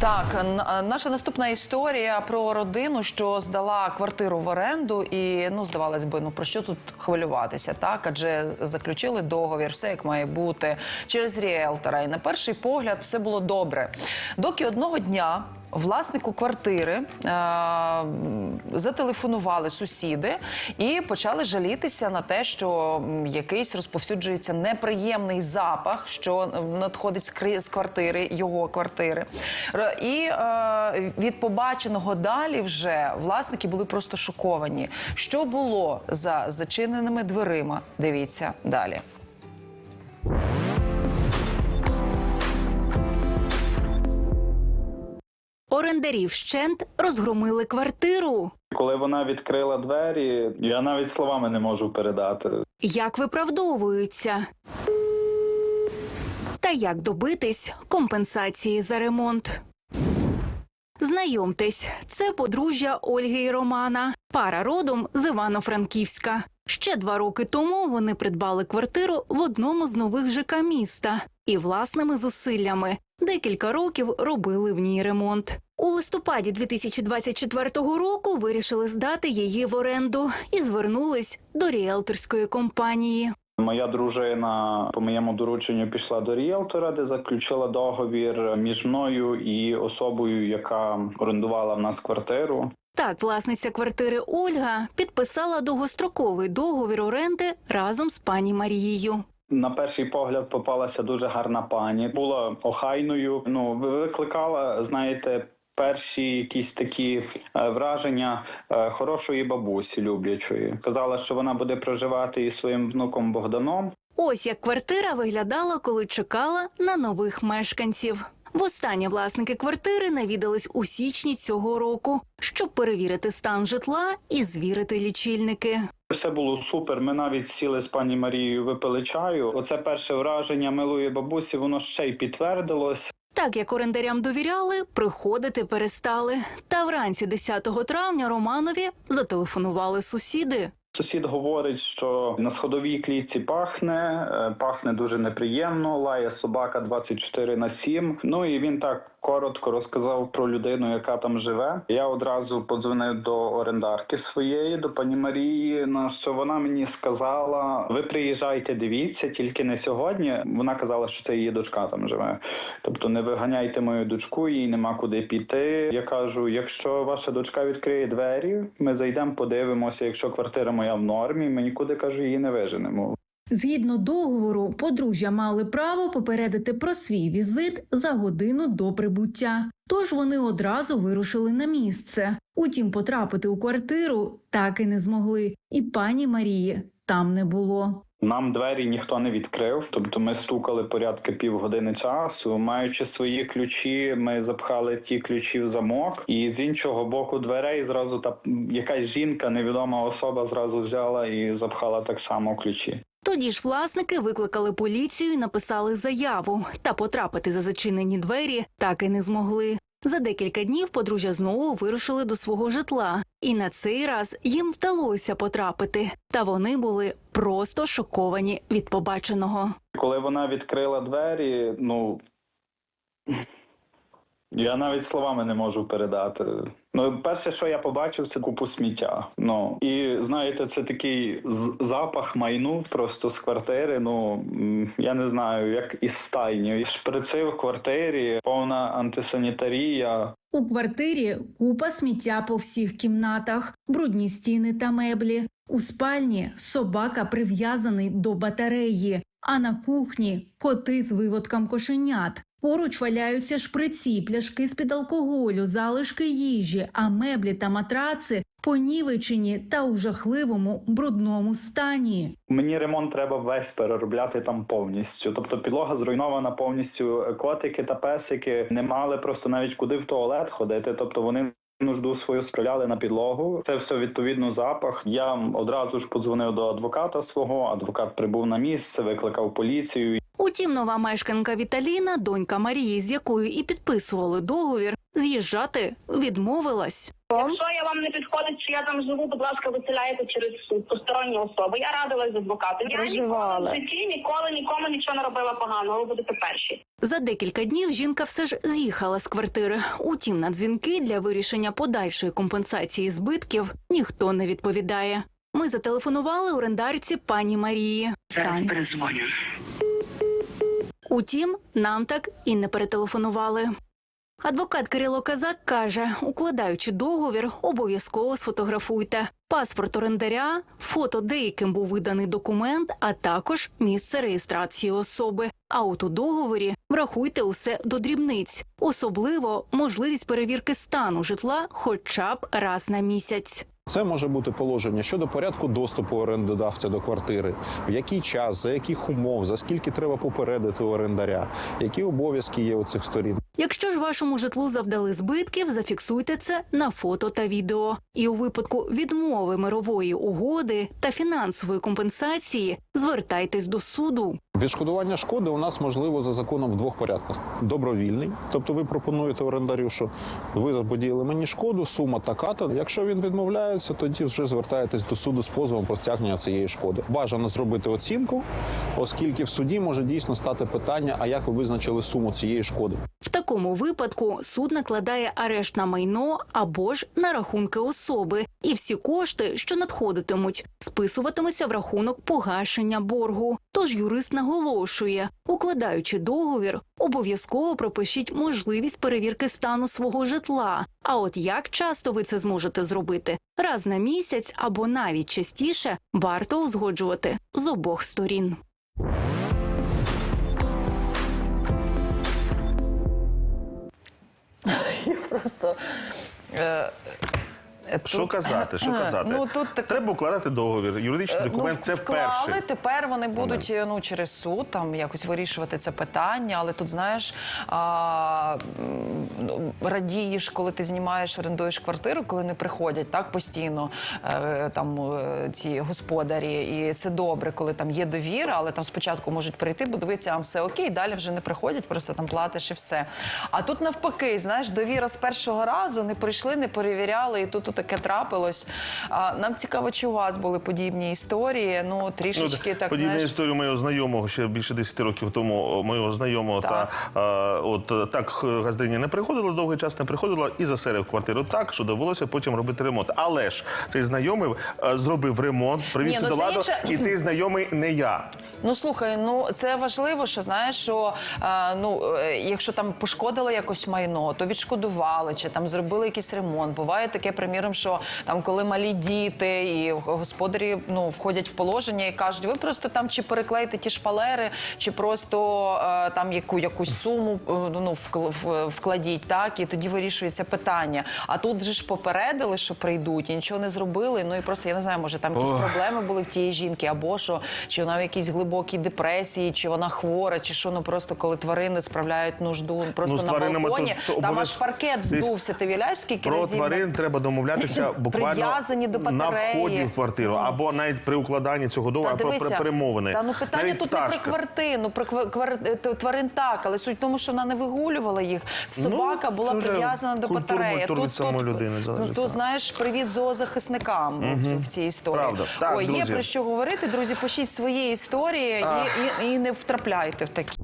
Так, наша наступна історія про родину, що здала квартиру в оренду, і ну здавалось би, ну про що тут хвилюватися? Так, адже заключили договір, все як має бути через ріелтора. І на перший погляд все було добре. Доки одного дня. Власнику квартири е, зателефонували сусіди і почали жалітися на те, що якийсь розповсюджується неприємний запах, що надходить з квартири, його квартири. І е, від побаченого далі вже власники були просто шоковані. Що було за зачиненими дверима? Дивіться далі. Орендарі вщент розгромили квартиру. Коли вона відкрила двері, я навіть словами не можу передати. Як виправдовуються? Та як добитись компенсації за ремонт? Знайомтесь, це подружжя Ольги і Романа, пара родом з Івано-Франківська. Ще два роки тому вони придбали квартиру в одному з нових ЖК міста і власними зусиллями декілька років робили в ній ремонт. У листопаді 2024 року вирішили здати її в оренду і звернулись до ріелторської компанії. Моя дружина по моєму дорученню пішла до ріелтора, де заключила договір між мною і особою, яка орендувала в нас квартиру. Так, власниця квартири Ольга підписала довгостроковий договір оренди разом з пані Марією. На перший погляд попалася дуже гарна пані. Була охайною. Ну викликала, знаєте. Перші якісь такі е, враження е, хорошої бабусі люблячої. Казала, що вона буде проживати із своїм внуком Богданом. Ось як квартира виглядала, коли чекала на нових мешканців. Востаннє власники квартири навідались у січні цього року, щоб перевірити стан житла і звірити лічильники. Все було супер. Ми навіть сіли з пані Марією, випили чаю. Оце перше враження милої бабусі, воно ще й підтвердилось. Так як орендарям довіряли, приходити перестали. Та вранці 10 травня Романові зателефонували сусіди. Сусід говорить, що на сходовій клітці пахне, е, пахне дуже неприємно. Лає собака 24 на 7. Ну і він так коротко розказав про людину, яка там живе. Я одразу подзвонив до орендарки своєї, до пані Марії. На що вона мені сказала: ви приїжджайте, дивіться, тільки не сьогодні. Вона казала, що це її дочка там живе. Тобто не виганяйте мою дочку, їй нема куди піти. Я кажу: якщо ваша дочка відкриє двері, ми зайдемо, подивимося. Якщо квартира моя в нормі, ми нікуди кажу, її не виженемо. Згідно договору, подружжя мали право попередити про свій візит за годину до прибуття. Тож вони одразу вирушили на місце. Утім, потрапити у квартиру так і не змогли, і пані Марії там не було. Нам двері ніхто не відкрив, тобто ми стукали порядки півгодини часу. Маючи свої ключі, ми запхали ті ключі в замок, і з іншого боку дверей зразу та якась жінка, невідома особа, зразу взяла і запхала так само ключі. Тоді ж власники викликали поліцію і написали заяву, та потрапити за зачинені двері так і не змогли. За декілька днів подружжя знову вирушили до свого житла, і на цей раз їм вдалося потрапити. Та вони були просто шоковані від побаченого. Коли вона відкрила двері, ну я навіть словами не можу передати. Ну, перше, що я побачив, це купу сміття. Ну і знаєте, це такий запах майну просто з квартири. Ну я не знаю, як із стайні. Шприци в квартирі, повна антисанітарія. У квартирі купа сміття по всіх кімнатах, брудні стіни та меблі. У спальні собака прив'язаний до батареї, а на кухні коти з виводком кошенят. Поруч валяються шприці, пляшки з-під алкоголю, залишки їжі, а меблі та матраци понівечені та у жахливому брудному стані. Мені ремонт треба весь переробляти там повністю. Тобто підлога зруйнована повністю. Котики та песики не мали просто навіть куди в туалет ходити. Тобто вони. Нужду свою справляли на підлогу. Це все відповідно запах. Я одразу ж подзвонив до адвоката свого. Адвокат прибув на місце, викликав поліцію. Утім, нова мешканка Віталіна, донька Марії, з якою і підписували договір, з'їжджати відмовилась. Якщо я вам не підходить, що я там живу, будь ласка, виселяєте через суд посторонні особи. Я радилась з адвокатом. Я ніколи в житті ніколи нікому нічого не робила поганого. Ви будете перші. За декілька днів жінка все ж з'їхала з квартири. Утім, на дзвінки для вирішення подальшої компенсації збитків ніхто не відповідає. Ми зателефонували орендарці пані Марії. Зараз перезвоню. Утім, нам так і не перетелефонували. Адвокат Кирило Казак каже, укладаючи договір, обов'язково сфотографуйте паспорт орендаря, фото, де яким був виданий документ, а також місце реєстрації особи. А от у договорі врахуйте усе до дрібниць, особливо можливість перевірки стану житла хоча б раз на місяць. Це може бути положення щодо порядку доступу орендодавця до квартири, в який час, за яких умов, за скільки треба попередити орендаря, які обов'язки є у цих сторін. Якщо ж вашому житлу завдали збитків, зафіксуйте це на фото та відео. І у випадку відмови мирової угоди та фінансової компенсації звертайтесь до суду. Відшкодування шкоди у нас можливо за законом в двох порядках: добровільний, тобто ви пропонуєте орендарю, що ви заподіяли мені шкоду, сума така-то. Якщо він відмовляється, тоді вже звертаєтесь до суду з позовом про стягнення цієї шкоди. Бажано зробити оцінку, оскільки в суді може дійсно стати питання: а як ви визначили суму цієї шкоди? В такому випадку суд накладає арешт на майно або ж на рахунки особи, і всі кошти, що надходитимуть, списуватимуться в рахунок погашення боргу. Тож юрист наголошує, укладаючи договір, обов'язково пропишіть можливість перевірки стану свого житла. А от як часто ви це зможете зробити? Раз на місяць або навіть частіше варто узгоджувати з обох сторін. Просто. Е, е, Що тут- казати? Що Е, казати? Ну тут так Треба укладати договір. Юридичний документ ну, це вклали, перший. Тепер вони будуть ну через суд там якось вирішувати це питання. Але тут знаєш, а, ну, радієш, коли ти знімаєш, орендуєш квартиру, коли не приходять так постійно е, там е, ці господарі. І це добре, коли там є довіра, але там спочатку можуть прийти, подивитися, а все окей, далі вже не приходять, просто там платиш і все. А тут навпаки, знаєш, довіра з першого разу не прийшли, не перевіряли, і тут таке трапилось. А, нам цікаво, чи у вас були подібні історії. Ну трішечки так подібна знаєш. історія моєго знайомого ще більше 10 років тому. Моєго знайомого Так. та а, от е, так газдиня не приходила, довгий час не приходила і заселив квартиру так, що довелося потім робити ремонт. Але ж цей знайомий е, зробив ремонт, привівся ну до ладу, інше. і цей знайомий не я. Ну слухай, ну це важливо, що знаєш, що е, ну якщо там пошкодили якось майно, то відшкодували чи там зробили якийсь ремонт. Буває таке, приміром, що там, коли малі діти і господарі ну входять в положення і кажуть, ви просто там чи переклеїте ті шпалери, чи просто е, там яку якусь суму е, ну вкл- вкладіть, так і тоді вирішується питання. А тут же ж попередили, що прийдуть, і нічого не зробили. Ну і просто я не знаю, може там якісь Ох. проблеми були в тієї жінки, або що, чи вона в якійсь глибокій депресії, чи вона хвора, чи що, ну просто коли тварини справляють нужду просто Ну, на балконі, то- то там аж паркет здувся. Ти віляєш, скільки Про разів? тварин треба домовлятися буквально Прив'язані до на батареї. вході в квартиру, або навіть при укладанні цього договору, Та про дивися, перемовини. Та ну питання Навіть тут не пташка. про квартиру, про ква- квар- е, тварин так, але суть в тому, що вона не вигулювала їх. Собака Ну, була це вже прив'язана до культур- батареї. від самої людини ну, залежить, то так. знаєш, привіт зоозахисникам в- в цій історії. Правда. Так, Ой, є друзі. про що говорити. Друзі, пишіть свої історії і, і, і не втрапляйте в такі.